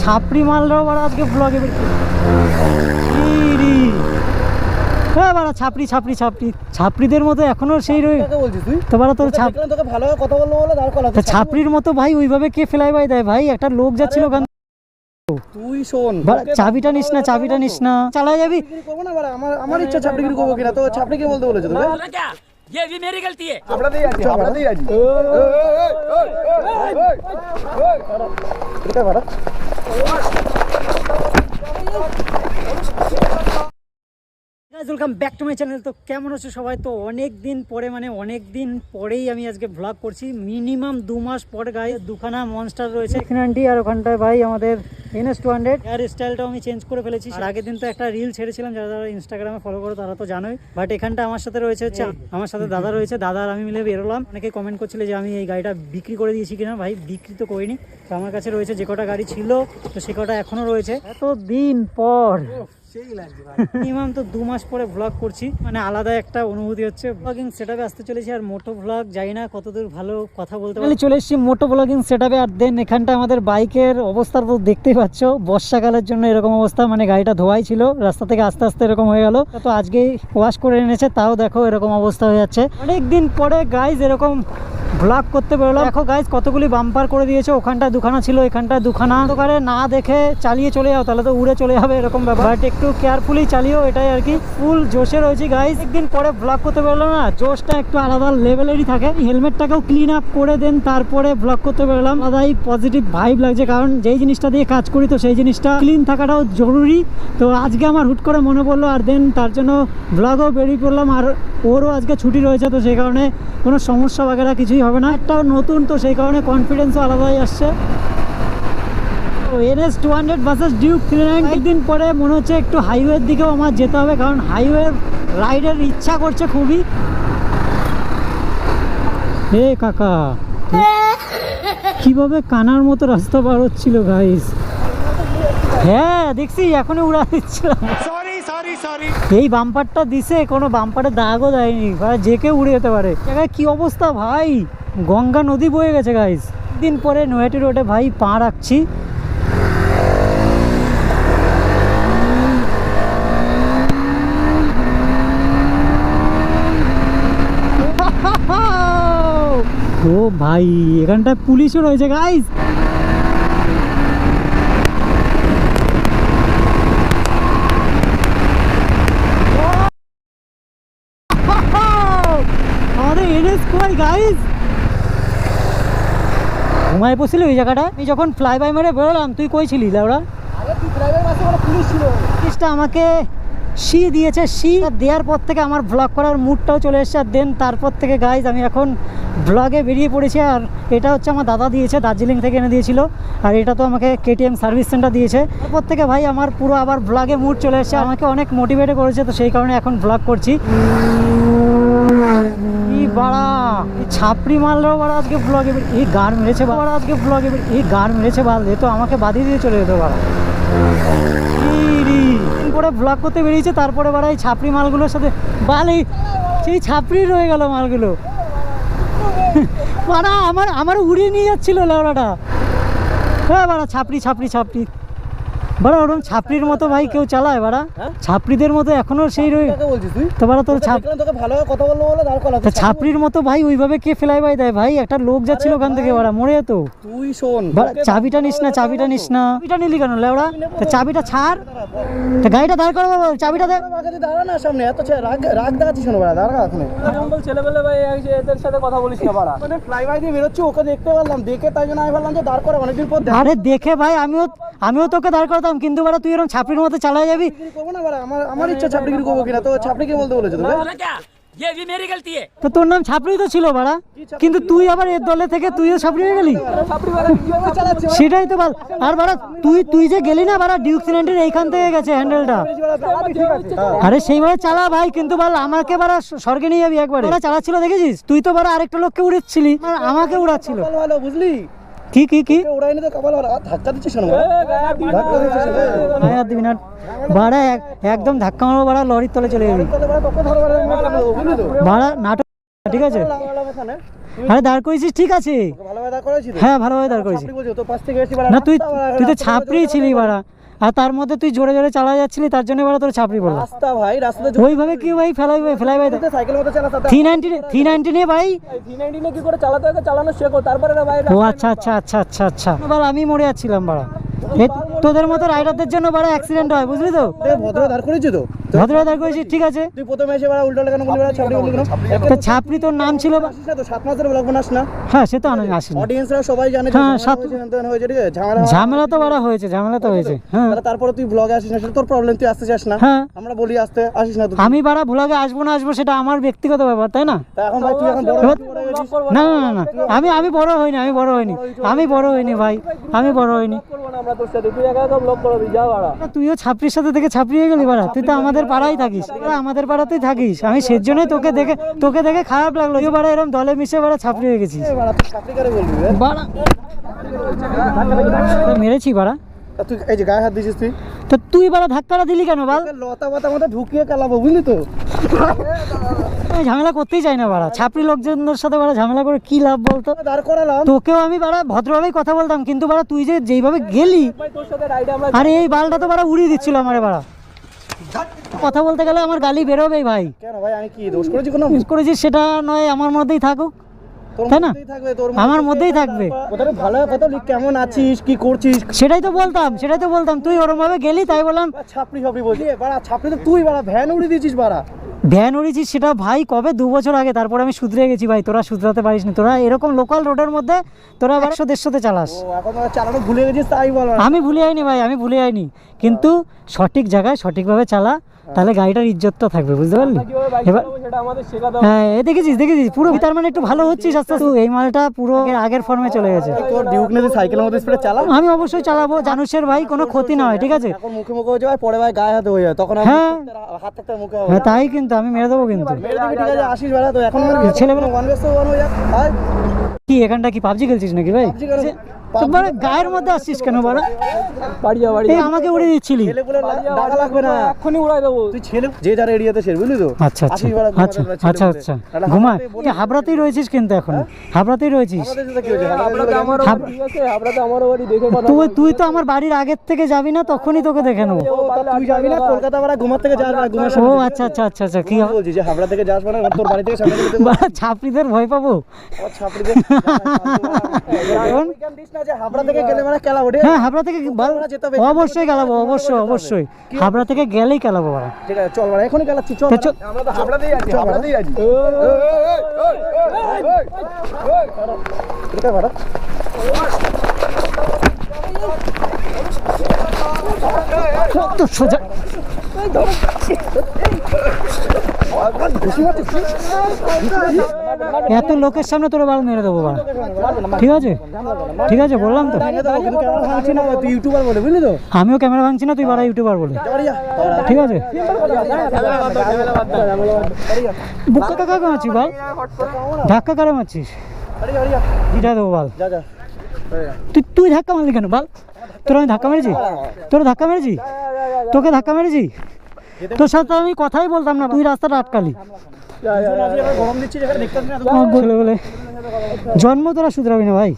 ছাপড়ি মালরাও বাড়া আজকে ব্লগে হ্যাঁ বাড়া ছাপড়ি ছাপড়ি ছাপড়ি ছাপড়িদের মতো এখনো সেই রয়ে কাকে বলছিস তুই তো বাড়া তোর ছাপ দেখলাম তোকে ভালোভাবে কথা বলবো বলে দাঁড় করা তা ছাপড়ির মতো ভাই ওইভাবে কে ফেলাই বাই দেয় ভাই একটা লোক যাচ্ছিল ওখান তুই শোন বাড়া, তোকে চাবিটা নিস না চাবিটা নিস না চালাই যাবি চাপড়িগিরি করবো না বাড়া, আমার আমার ইচ্ছা চাপড়িগিরি করবো কিনা তো ছাপড়ি কে বলতে বলেছে তোকে बोला क्या ये भी मेरी गलती है আপনাদেরই আছে আপনাদেরই আছে এটা বাড়া guys welcome back to my channel তো কেমন আছো সবাই? তো অনেক দিন পরে মানে অনেক দিন পরেই আমি আজকে ভ্লগ করছি। মিনিমাম দু মাস পরে গায়ে দুখানা মনস্টার রয়েছে। এখানে আন্টি আর ওখানটায় ভাই আমাদের এনএস টু হান্ড্রেড আর স্টাইলটাও আমি চেঞ্জ করে ফেলেছি। আর আগের দিন তো একটা রিল ছেড়েছিলাম যারা যারা ইনস্টাগ্রামে ফলো করো তারা তো জানোই। বাট এখানটা আমার সাথে রয়েছে হচ্ছে আমার সাথে দাদা রয়েছে দাদা আর আমি মিলে বেরোলাম। অনেকে কমেন্ট করছিল যে আমি এই গাড়িটা বিক্রি করে দিয়েছি কিনা। ভাই বিক্রি তো করিনি। তো আমার কাছে রয়েছে যে কটা গাড়ি ছিল তো সে কটা এখনও রয়েছে। এত দিন পর মিনিমাম তো দু মাস পরে ব্লগ করছি। মানে আলাদা একটা অনুভূতি হচ্ছে। ব্লগিং আসতে চলেছি আর মোটো ব্লগ জানি না কতদূর ভালো কথা বলতে পারি চলে এসেছি মোটো ব্লগিং আর দেন এখানটা আমাদের বাইকের অবস্থা তো দেখতেই পাচ্ছ। বর্ষাকালের জন্য এরকম অবস্থা মানে গাড়িটা ধোয়াই ছিল। রাস্তা থেকে আস্তে আস্তে এরকম হয়ে গেল। তো আজকেই ওয়াশ করে এনেছে তাও দেখো এরকম অবস্থা হয়ে যাচ্ছে। অনেক দিন পরে গাইজ এরকম ব্লগ করতে বেরোলাম। দেখো গাইজ কতগুলি বাম্পার করে দিয়েছে। ওখানটা দুখানা ছিল এখানটা দুখানা। দোকানে না দেখে চালিয়ে চলে যাও তাহলে তো উড়ে চলে যাবে এরকম ব্যাপার। বাট একটু কেয়ারফুলি চালিও এটাই আর কি। ফুল জোশে রয়েছে গাইজ একদিন পরে ব্লগ করতে বেরোলাম না জোশটা একটু আলাদা লেভেলেরই থাকে। হেলমেটটাকেও ক্লিন আপ করে দেন তারপরে ব্লগ করতে বেরোলাম। আলাদাই পজিটিভ ভাইব লাগছে কারণ যেই জিনিসটা দিয়ে কাজ করি তো সেই জিনিসটা ক্লিন থাকাটাও জরুরি। তো আজকে আমার হুট করে মনে পড়ল আর দেন তার জন্য ব্লগও বেরিয়ে পড়লাম আর ওরও আজকে ছুটি রয়েছে তো সেই কারণে কোনো সমস্যা বাগেরা কিছুই হবে না। একটাও নতুন, তো সেই কারণে কনফিডেন্সও আলাদাই আসছে। NS two hundred versus Duke three একদিন পরে মনে হচ্ছে একটু হাইওয়ের দিকেও আমার যেতে হবে, কারণ হাইওয়ে রাইডের ইচ্ছা করছে খুবই। হে কাকা, কীভাবে কানার মতো রাস্তা পার হচ্ছিল গাইস হ্যাঁ দেখছি, এখনই উড়া দিচ্ছিলাম। সরি সরি সরি এই বাম্পারটা দিছে, কোনো বাম্পারে দাগও দেয়নি। যে কেউ উড়ে যেতে পারে। কি অবস্থা ভাই? গঙ্গা নদী বয়ে গেছে গাইস দিন পরে নয়াটি রোডে ভাই পা রাখছি। ও ভাই, এখানটায় পুলিশও রয়েছে গাইস আমাদের এনএস কই গাইস ঘুমায় পড়ছিল ওই জায়গাটা? আমি যখন ফ্লাই বাই মেরে বেরোলাম তুই কই ছিলি পুলিশ ছিল। পুলিশটা আমাকে সি দিয়েছে সি। দেওয়ার পর থেকে আমার ব্লগ করার মুডটাও চলে এসেছে আর দেন তারপর থেকে গাইজ আমি এখন ব্লগে বেরিয়ে পড়েছি আর এটা হচ্ছে আমার দাদা দিয়েছে দার্জিলিং থেকে এনে দিয়েছিল আর এটা তো আমাকে কেটিএম সার্ভিস সেন্টার দিয়েছে। তারপর থেকে ভাই আমার পুরো আবার ব্লগে মুড চলে এসেছে আমাকে অনেক মোটিভেট করেছে তো সেই কারণে এখন ব্লগ করছি। এই বাড়া ছাপড়ি মারলেও বাড়া আজকে এই গান মেরেছে আজকে এই গান মেরেছে তো আমাকে দিয়ে চলে পরে ব্লগ করতে বেরিয়েছে? তারপরে বাড়া এই ছাপড়ি মালগুলোর সাথে বাল সেই ছাপড়ি রয়ে গেল মালগুলো। বাড়া, আমার আমার উড়িয়ে নিয়ে যাচ্ছিল লেওড়াটা। হ্যাঁ বাড়া, ছাপড়ি ছাপড়ি ছাপড়ি। বাড়া ওরকম ছাপড়ির মতো ভাই কেউ চালায় বাড়া হ্যাঁ? ছাপড়িদের মতো এখনও সেই কাকে তো বাড়া তোর ছাপড়ির মতো ভাই ওইভাবে কে ফেলাই বাই দেয় ভাই? একটা লোক যাচ্ছিল ওখান থেকে বাড়া মরে যেত। তুই শোন চাবিটা নিস না চাবিটা নিস না। চাবিটা নিলি কেন লেওড়া? তা চাবিটা ছাড়। তা গাড়িটা দাঁড় করো বাবা, চাবিটা দে। আগে দাঁড়া না সামনে এত রাগ রাগ দেখাচ্ছিস বাড়া দাঁড়া এখন। ছেলেবেলে ভাই এদের সাথে কথা বলিস না বাড়া মানে ফ্লাই বাই দিয়ে বেরোচ্ছি ওকে দেখতে পারলাম দেখে তাই জন্য আমি ভাবলাম যে দাঁড় করা অনেকদিন পর আরে দেখে ভাই আমিও আমিও তোকে দাঁড় বললাম কিন্তু বেটা তুই এরকম ছাপড়ির মতো চালা যাবি? আমার ইচ্ছা করব কিনা? তো ছাপড়িকে বলতে বলেছে তো তোর নাম ছাপড়ি তো ছিল বাড়া। কিন্তু তুই আবার এর দলে থেকে তুইও ছাপড়ি হয়ে গেলি? সেটাই তো বল আর বাড়া তুই তুই যে গেলি না বাড়া ডিউক সিলেন্ডের এইখান থেকে গেছে হ্যান্ডেলটা আরে সেইভাবে চালা ভাই কিন্তু বল আমাকে বাড়া স্বর্গে নিয়ে যাবি একবারে। চালাচ্ছিল দেখেছিস? তুই তো বাড়া আরেকটা লোককে উড়েছিলি আমাকে উড়াচ্ছিল। বুঝলি? কি কি কি? তো কপাল আর ধাক্কা দিচ্ছিস না ধাক্কা দিচ্ছিস আয় দিবি না। বাড়া একদম ধাক্কা মারবো বাড়া লরির তলে চলে যাবি। ভাড়া নাটক ঠিক আছে? আরে দাঁড় করেছিস ঠিক আছে? হ্যাঁ ভালোভাবে দাঁড় করেছিস না তুই তুই তো ছাপড়ি ছিলি বাড়া আর তার মধ্যে তুই জোরে জোরে চালা যাচ্ছিলি তার জন্য এবার তোর ছাপড়ি পড়ল। রাস্তা ভাই রাস্তা ওইভাবে কি ভাই ফেলাই ভাই ফেলাই ভাই। সাইকেল মতো চালাতে থ্রি নাইনটি থ্রি নাইনটি নে ভাই। থ্রি নাইনটিনে কি করে চালাতে চালানো শেখো তারপরে না ভাই ও আচ্ছা আচ্ছা আচ্ছা আচ্ছা আচ্ছা। এবার আমি মরে যাচ্ছিলাম বাড়া। তোদের মতো রাইডারদের জন্য বাড়া অ্যাক্সিডেন্ট হয় বুঝলি তো? ভদ্র দাঁড় করেছি তো। ভদ্রতা দাঁড় ঠিক আছে। তুই প্রথমে এসে বাড়া উল্টো কেন বলি বাড়া ছাপড়ি বলি তো ছাপড়ি তোর নাম ছিল বা- আসিস না তো সাত মাসের ব্লগ বানাস না। হ্যাঁ সে তো আমি আসিনি। অডিয়েন্সরা সবাই জানে হ্যাঁ, সাত- হয়েছে, ঠিক আছে? ঝামেলা ঝামেলা তো বাড়া হয়েছে ঝামেলা তো হয়েছে। হ্যাঁ। তারপরে তুই ব্লগে আসিস না সেটা তোর প্রবলেম তুই আসতে চাস না। হ্যাঁ। আমরা বলি আসতে আসিস না আমি বাড়া ভুলাগে আসব না আসব সেটা আমার ব্যক্তিগত ব্যাপার তাই না? এখন ভাই তুই এখন বড় না না না আমি আমি বড় হইনি আমি বড় হইনি আমি বড় হইনি ভাই আমি বড় হইনি। তুইও ছাপড়ির সাথে থেকে ছাপড়িয়ে গেলি বাড়া তুই তো আমাদের পাড়ায় থাকিস। আমাদের পাড়াতেই থাকিস। আমি সের জন্যই তোকে দেখে তোকে দেখে খারাপ লাগল। তুই বাড়া এরকম দলে মিশে বাড়া গেছিস রে? বাড়া তোকে মেরেছি বাড়া তা তুই এই যে গায়ে হাত দিছিস তুই? তো তুই বাড়া ধাক্কাটা দিলি কেন বাল? লতা পাতা মতো ঢুকিয়ে কালাবো বুঝলি তো? আমি ঝামেলা করতেই চাই না বাড়া ছাপড়ি লোকজনের সাথে বাড়া ঝামেলা করে কি লাভ বলতো? দাঁড় করালাম। তোকেও আমি বাড়া ভদ্রভাবেই কথা বলতাম কিন্তু বাড়া তুই যে যেইভাবে গেলি আরে এই বালটা তো বাড়া উড়িয়ে দিচ্ছিল আমার বাড়া কথা বলতে গেলে আমার গালি বেরোবে ভাই। কেন ভাই আমি কি দোষ করেছি কোনো? মিস করেছিস সেটা নয় আমার মধ্যেই থাকুক। তাই না? আমার মধ্যেই থাকবে। ভালো কথা লিখ কেমন আছিস কি করছিস? সেটাই তো বলতাম সেটাই তো বলতাম তুই ওরম ভাবে গেলি তাই বললাম। ছাপড়ি বলছি। বাড়া ছাপড়ি তো তুই বাড়া ভ্যান উড়িয়ে দিয়েছিস বাড়া। ভ্যান উড়িয়েছিস সেটা ভাই কবে? দু বছর আগে তারপরে আমি শুধরে গেছি ভাই তোরা শুধরাতে পারিস না। তোরা এরকম লোকাল রোডের মধ্যে তোরা একশো দেড়শোতে চালাস। চালানো ভুলে গেছিস তাই বল। আমি ভুলে যাইনি ভাই আমি ভুলে যাইনি কিন্তু সঠিক জায়গায় সঠিকভাবে চালা। তাহলে গাড়িটার ইজ্জতটা থাকবে বুঝতে পারলি? এবার হ্যাঁ এ দেখেছিস দেখেছিস? পুরো তার মানে একটু ভালো হচ্ছিস আস্তে আস্তে। এই মালটা পুরো আগের- আগের ফর্মে চলে গেছে। তোর ডিউক নিয়ে সাইকেলের মধ্যে স্পিডে চালা আমি অবশ্যই চালাবো জানুসের ভাই কোনো ক্ষতি না হয় ঠিক আছে? এখন মুখে মুখে হয়ে যাবে পরে ভাই গায়ে হাতে হয়ে যায় তখন হ্যাঁ। হাত থাকতে মুখে হ্যাঁ তাই কিন্তু আমি মেরে দেবো কিন্তু। মেরে দিবি ঠিক আছে আসিস তো এখন ওয়ান ওয়ান হয়ে কি এখানটা কি পাবজি খেলছিস নাকি ভাই? গায়ের মধ্যে আসছিস কেন বাড়া বাড়ি যা বাড়ি আমাকে উড়ে দিচ্ছিলি। ছেলে লাগবে না এক্ষুনি উড়াই দেবো। তুই ছেলে যে যার এরিয়াতে বুঝলি তো? আচ্ছা আচ্ছা। আচ্ছা আচ্ছা আচ্ছা। ঘুমা তুই হাবড়াতেই রয়েছিস কিন্তু এখন। হাবড়াতেই রয়েছিস। তুই তুই তো আমার বাড়ির আগের থেকে যাবি না তখনই তোকে দেখে নেব। তুই যাবি না কলকাতা বাড়া ঘুমার থেকে যাস না ঘুমার ও আচ্ছা আচ্ছা আচ্ছা আচ্ছা কি হবে? বলছিস যে হাবড়া থেকে যাস মানে তোর বাড়ি থেকে সামনে ছাপড়িদের ভয় পাবো? ছাপড়ি দে এখন? মানে হ্যাঁ হাবড়া থেকে। অবশ্যই খেলাবো অবশ্যই অবশ্যই হাবড়া থেকে গেলেই খেলাবো বাড়া ঠিক চল বাড়া এখনই খেলাচ্ছি চল আমরা তো হাবড়াতেই আছি হাবড়াতেই আছি বাড়া সোজা এত লোকের সামনে তোরা বাল মেরে দেবো বাড়া ঠিক আছে? ঠিক আছে, বললাম তো। আমিও ক্যামেরা ভাঙছি না, তুই বাড়া ইউটিউবার বলে। ঠিক আছে? বুকা কাকা মারছিস বল? ধাক্কা কারে মারছিস? বাড়ি বাড়ি জিটা দেবো বল। তুই তুই ধাক্কা মারলি কেন বল? তোর আমি ধাক্কা মেরেছি? তোর ধাক্কা মেরেছি? তোকে ধাক্কা মেরেছি? তোর সাথে আমি কথাই বলতাম না তুই রাস্তাটা আটকালি। বলে জন্ম তোরা শুধরাবি না ভাই।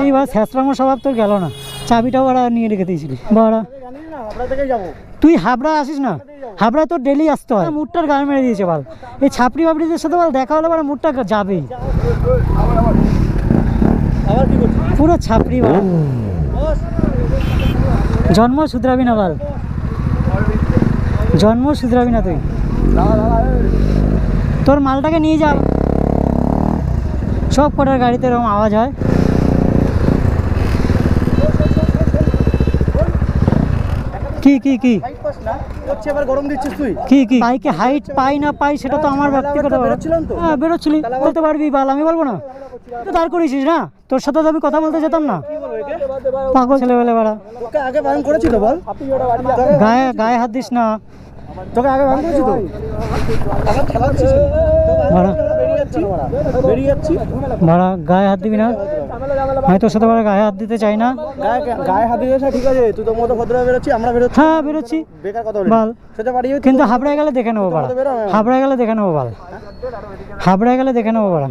এই এইবার স্যাঁচড়ামো স্বভাব তোর গেল না। চাবিটাও বাড়া নিয়ে রেখে দিয়েছিলি। বাড়া তুই হাবড়া আসিস না। হাবড়া তোর ডেলি আসতে হয়। মুডটার গায়ে মেরে দিয়েছে বল। এই ছাপড়ি বাপড়িদের সাথে বল দেখা হলে বড় মুডটা যাবেই। পুরো ছাপড়ি বল। জন্ম শুধরাবি না বল। জন্ম শুধরাবি না তুই। তোর মালটাকে নিয়ে যা। সব কটার গাড়িতে এরকম আওয়াজ হয়। কি কি কি? কি কি? বাইকে হাইট পাই না পাই সেটা তো আমার ব্যক্তিগত হ্যাঁ বেরোচ্ছিলি। বলতে পারবি বাল আমি বলব না। তুই দাঁড় করেছিস না? তোর সাথে তো আমি কথা বলতে যেতাম না। পাগল ছেলে বেলে বেড়া। তোকে আগে বারণ করেছিল বল। গায়ে গায়ে হাত দিস না। তোকে আগে বারণ করেছি তো। ভাড়া বেরিয়ে যাচ্ছি বেরিয়ে যাচ্ছি বাড়া গায়ে হাত দিবি না? তোর সাথে আবার গায়ে হাত দিতে চাই না। গায়ে গায়ে হাত দিতে ঠিক আছে? তুই তো মতো ভদ্র বেরোচ্ছি আমরা বেরোচ্ছি। হ্যাঁ বেরোচ্ছি। বেকার কথা বল। সেটা বাড়ি কিন্তু হাবড়ায় গেলে দেখে নেব বাড়া। হাবড়ায় গেলে দেখে নেব বাড়া। হাবড়ায় গেলে দেখে নেব বাড়া।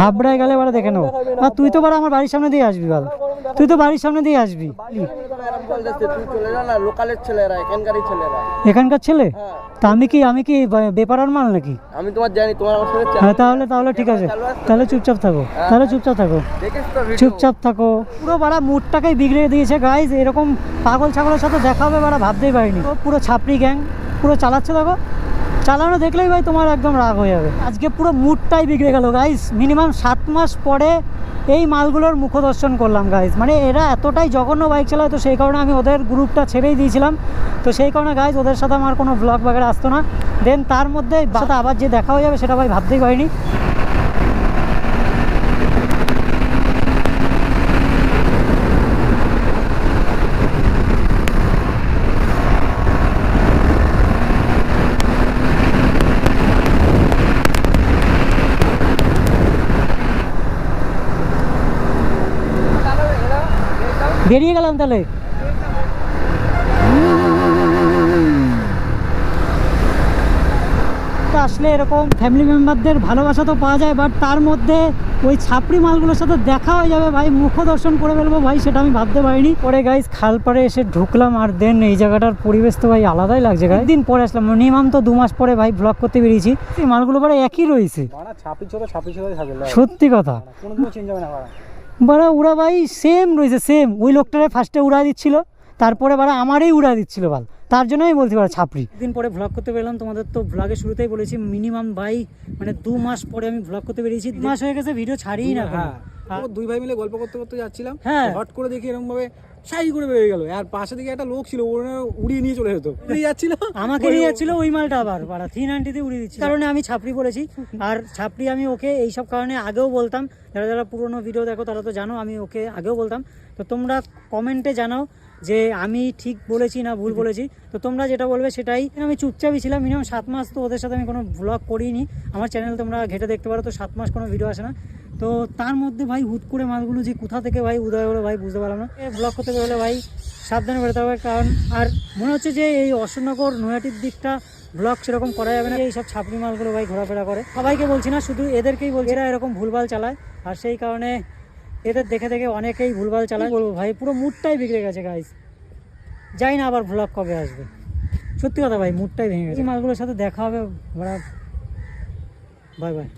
হাবড়ায় গেলে বাড়া দেখে নেব। আর তুই তো বাড়া আমার বাড়ির সামনে দিয়ে আসবি বল। তুই তো বাড়ির সামনে দিয়ে আসবি। এখানকার ছেলে? তা আমি কি আমি কি বেপারার মাল নাকি? আমি তোমার জানি তোমার হ্যাঁ তাহলে তাহলে ঠিক আছে। তাহলে চুপচাপ থাকো। তাহলে চুপচাপ থাকো? চুপচাপ থাকো। পুরো বাড়া মুডটাকেই বিগড়ে দিয়েছে গাইজ এরকম পাগল ছাগলের সাথে দেখা হবে বাড়া, ভাবতেই পারিনি। পুরো ছাপড়ি গ্যাং পুরো চালাচ্ছে, দেখো। চালানো দেখলেই ভাই তোমার একদম রাগ হয়ে যাবে। আজকে পুরো মুডটাই বিগড়ে গেল গাইস মিনিমাম সাত মাস পরে এই মালগুলোর মুখদর্শন করলাম গাইজ মানে এরা এতটাই জঘন্য বাইক চালায়, তো সেই কারণে আমি ওদের গ্রুপটা ছেড়েই দিয়েছিলাম। তো সেই কারণে গাইজ ওদের সাথে আমার কোনো ব্লগ বাগেরা আসতো না। দেন তার মধ্যে সাথে আবার যে দেখা হয়ে যাবে, সেটা ভাই ভাবতেই পারিনি। বেরিয়ে গেলাম তাহলে। আসলে এরকম ফ্যামিলি মেম্বারদের ভালোবাসা তো পাওয়া যায় বাট তার মধ্যে ওই ছাপড়ি মালগুলোর সাথে দেখা হয়ে যাবে ভাই মুখ দর্শন করে ফেলব ভাই সেটা আমি ভাবতে পারিনি। পরে গাইজ খালপাড়ে এসে ঢুকলাম আর দেন এই জায়গাটার পরিবেশ তো ভাই আলাদাই লাগছে গাইজ দিন পরে আসলাম মিনিমাম তো দু মাস পরে ভাই ব্লগ করতে বেরিয়েছি। এই মালগুলো পরে একই রয়েছে। সত্যি কথা। কোনো চেঞ্জ হবে না বাড়া ওরা উড়া ভাই সেম রয়েছে সেম ওই লোকটারে ফার্স্টে উড়া দিচ্ছিল তারপরে বারা আমারই উড়া দিচ্ছিল বাল। তার জন্য আমি বলতে পারি ছাপড়ি। দিন পরে ভ্লগ করতে পেলাম তোমাদের তো ভ্লগের শুরুতেই বলেছি মিনিমাম ভাই মানে দু মাস পরে আমি ভ্লগ করতে পেরেছি। দু মাস হয়ে গেছে ভিডিও ছাড়িই না এখনও। দুই ভাই মিলে গল্প করতে করতে যাচ্ছিলাম। হ্যাঁ। হট করে দেখি এরকম ভাবে সাই করে বেরিয়ে গেল। আর পাশে দিকে একটা লোক ছিল ওরা উড়িয়ে নিয়ে চলে যেত। উড়িয়ে যাচ্ছিল? আমাকে নিয়ে যাচ্ছিল ওই মালটা আবার পাড়া থ্রি নাইনটিতে উড়িয়ে দিচ্ছি কারণে আমি ছাপড়ি বলেছি আর ছাপড়ি আমি ওকে এইসব কারণে আগেও বলতাম। যারা যারা পুরোনো ভিডিও দেখো তারা তো জানো আমি ওকে আগেও বলতাম। তো তোমরা কমেন্টে জানাও যে আমি ঠিক বলেছি না ভুল বলেছি। তো তোমরা যেটা বলবে সেটাই। আমি চুপচাপই ছিলাম মিনিমাম সাত মাস তো ওদের সাথে আমি কোনো ব্লগ করিনি। আমার চ্যানেল তোমরা ঘেটে দেখতে পারো তো সাত মাস কোনো ভিডিও আসে না। তো তার মধ্যে ভাই হুট করে মালগুলো যে কোথা থেকে ভাই উদয় হলো ভাই বুঝতে পারলাম না। ব্লগ করতে গেলে ভাই সাবধানে বেরোতে হবে, কারণ আর মনে হচ্ছে যে এই অশোকনগর নয়াটির দিকটা ব্লগ সেরকম করা যাবে না। এইসব ছাপড়ি মালগুলো ভাই ঘোরাফেরা করে। সবাইকে বলছি না, শুধু এদেরকেই বলছি এরা এরকম ভুলভাল চালায়। আর সেই কারণে এদের দেখে দেখে অনেকেই ভুলভাল চালায়। বলব ভাই, পুরো মুডটাই বিগড়ে গেছে গাইস যাই না আবার ভ্লগ কবে আসবে। সত্যি কথা ভাই, মুডটাই ভেঙে গেছে। মালগুলোর সাথে দেখা হবে বাই বাই।